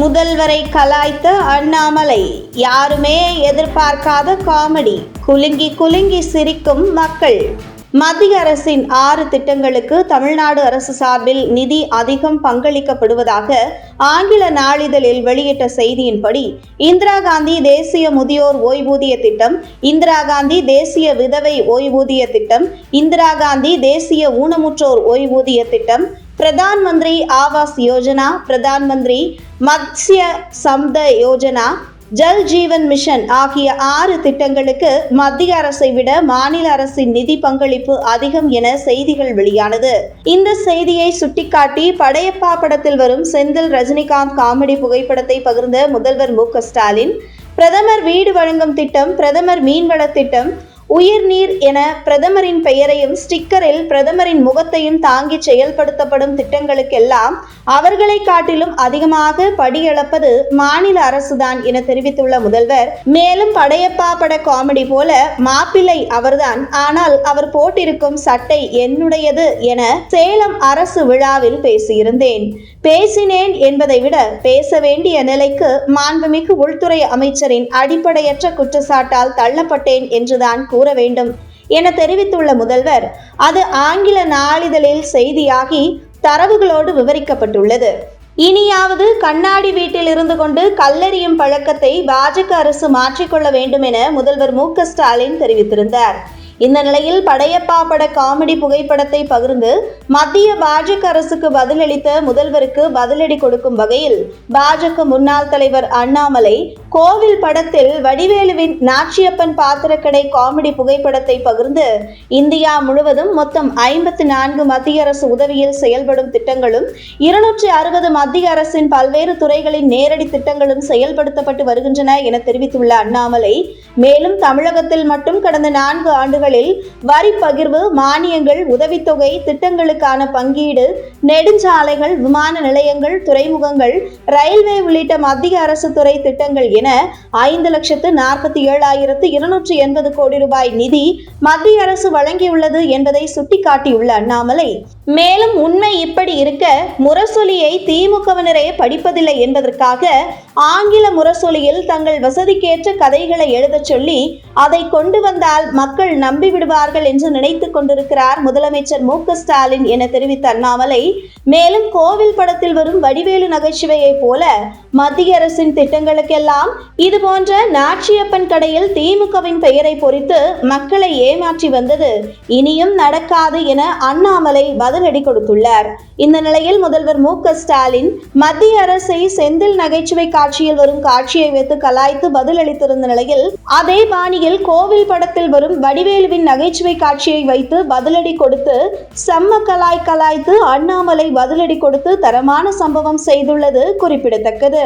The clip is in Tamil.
முதல்வரை கலாய்த்த அண்ணாமலை யாருமே எதிர்பார்க்காத காமெடி. குலுங்கி குலுங்கி சிரிக்கும் மக்கள். மத்திய அரசின் ஆறு திட்டங்களுக்கு தமிழ்நாடு அரசு சார்பில் நிதி அதிகம் பங்களிக்கப்படுவதாக ஆங்கில நாளிதழில் வெளியிட்ட செய்தியின்படி இந்திரா காந்தி தேசிய முதியோர் ஓய்வூதிய திட்டம் இந்திரா காந்தி தேசிய விதவை ஓய்வூதிய திட்டம் இந்திரா காந்தி தேசிய ஊனமுற்றோர் ஓய்வூதிய திட்டம் பிரதான் மந்திரி ஆவாஸ் யோஜனா பிரதான் மந்திரி மத்ய சம்த யோஜனா ஜல் ஜீவன் மிஷன் ஆகிய ஆறு திட்டங்களுக்கு மத்திய அரசை விட மாநில அரசின் நிதி பங்களிப்பு அதிகம் என செய்திகள் வெளியானது. இந்த செய்தியை சுட்டிக்காட்டி படையப்பா படத்தில் வரும் செந்தில் ரஜினிகாந்த் காமெடி புகைப்படத்தை பகிர்ந்த முதல்வர் மு க ஸ்டாலின் பிரதமர் வீடு வழங்கும் திட்டம் பிரதமர் மீன்வள திட்டம் உயிர்நீர் என பிரதமரின் பெயரையும் ஸ்டிக்கரில் பிரதமரின் முகத்தையும் தாங்கி செயல்படுத்தப்படும் திட்டங்களுக்கெல்லாம் அவர்களை காட்டிலும் அதிகமாக படியளப்பது மாநில அரசுதான் என தெரிவித்துள்ள முதல்வர் மேலும் படையப்பா பட காமெடி போல மாப்பிள்ளை அவர்தான். ஆனால் அவர் போட்டிருக்கும் சட்டை என்னுடையது என சேலம் அரசு விழாவில் பேசியிருந்தேன். பேசினேன் என்பதை விட பேச வேண்டிய நிலைக்கு மாண்புமிகு உள்துறை அமைச்சரின் அடிப்படையற்ற குற்றச்சாட்டால் தள்ளப்பட்டேன் என்றுதான் கூற வேண்டும் என தெரிவித்துள்ள முதல்வர் அது ஆங்கில நாளிதழில் செய்தியாகி தரவுகளோடு விவரிக்கப்பட்டுள்ளது. இனியாவது கண்ணாடி வீட்டில் இருந்து கொண்டு கல்லெறியும் பழக்கத்தை பாஜக அரசு மாற்றிக்கொள்ள வேண்டும் என முதல்வர் மு க ஸ்டாலின் தெரிவித்திருந்தார். இந்த நிலையில் படையப்பா பட காமெடி புகைப்படத்தை பகிர்ந்து மத்திய பாஜக அரசுக்கு பதிலளித்த முதல்வருக்கு பதிலடி கொடுக்கும் வகையில் பாஜக முன்னாள் தலைவர் அண்ணாமலை கோவில் படத்தில் வடிவேலுவின் நாச்சியப்பன் பாத்திரக்கடை காமெடி புகைப்படத்தை பகிர்ந்து இந்தியா முழுவதும் மொத்தம் ஐம்பத்தி நான்கு மத்திய அரசு உதவியில் செயல்படும் திட்டங்களும் இருநூற்றி அறுபது மத்திய அரசின் பல்வேறு துறைகளின் நேரடி திட்டங்களும் செயல்படுத்தப்பட்டு வருகின்றன என தெரிவித்துள்ள அண்ணாமலை மேலும் தமிழகத்தில் மட்டும் கடந்த நான்கு ஆண்டுகளில் வரி பகிர்வு மானியங்கள் உதவித்தொகை திட்டங்களுக்கான பங்கீடு நெடுஞ்சாலைகள் விமான நிலையங்கள் துறைமுகங்கள் ரயில்வே உள்ளிட்ட மத்திய அரசு துறை திட்டங்கள் என ஐந்து லட்சத்து நாற்பத்தி ஏழாயிரத்து இருநூற்றி எண்பது கோடி ரூபாய் நிதி மத்திய அரசு வழங்கியுள்ளது என்பதை சுட்டிக்காட்டியுள்ள அண்ணாமலை. மேலும் உண்மை இப்படி இருக்க முரசொலியை திமுகவினரே படிப்பதில்லை என்பதற்காக ஆங்கில முரசொலியில் தங்கள் வசதிக்கேற்ற கதைகளை எழுதச் சொல்லி அதை கொண்டு வந்தால் மக்கள் நம்பிவிடுவார்கள் என்று நினைத்துக் கொண்டிருக்கிறார் முதலமைச்சர் மு ஸ்டாலின் என தெரிவித்த அண்ணாமலை மேலும் கோவில் படத்தில் வரும் வடிவேலு நகைச்சுவையைப் போல மத்திய அரசின் திட்டங்களுக்கெல்லாம் இது போன்ற நாச்சியப்பன் கடையில் திமுகவின் பெயரை பொறித்து மக்களை ஏமாற்றி வந்தது. இனியும் நடக்காது என அண்ணாமலை அதிரடி கொடுத்துள்ளார். இந்த நிலையில் முதல்வர் மு ஸ்டாலின் மத்திய அரசை செந்தில் நகைச்சுவை காட்சியில் வரும் காட்சியை வைத்து கலாய்த்து பதிலளித்திருந்த நிலையில் அதே பாணியில் கோவில் படத்தில் வரும் வடிவேலுவின் நகைச்சுவை காட்சியை வைத்து பதிலடி கொடுத்து செம்ம கலாய் கலாய்த்து அண்ணாமலை பதிலடி கொடுத்து தரமான சம்பவம் செய்துள்ளது குறிப்பிடத்தக்கது.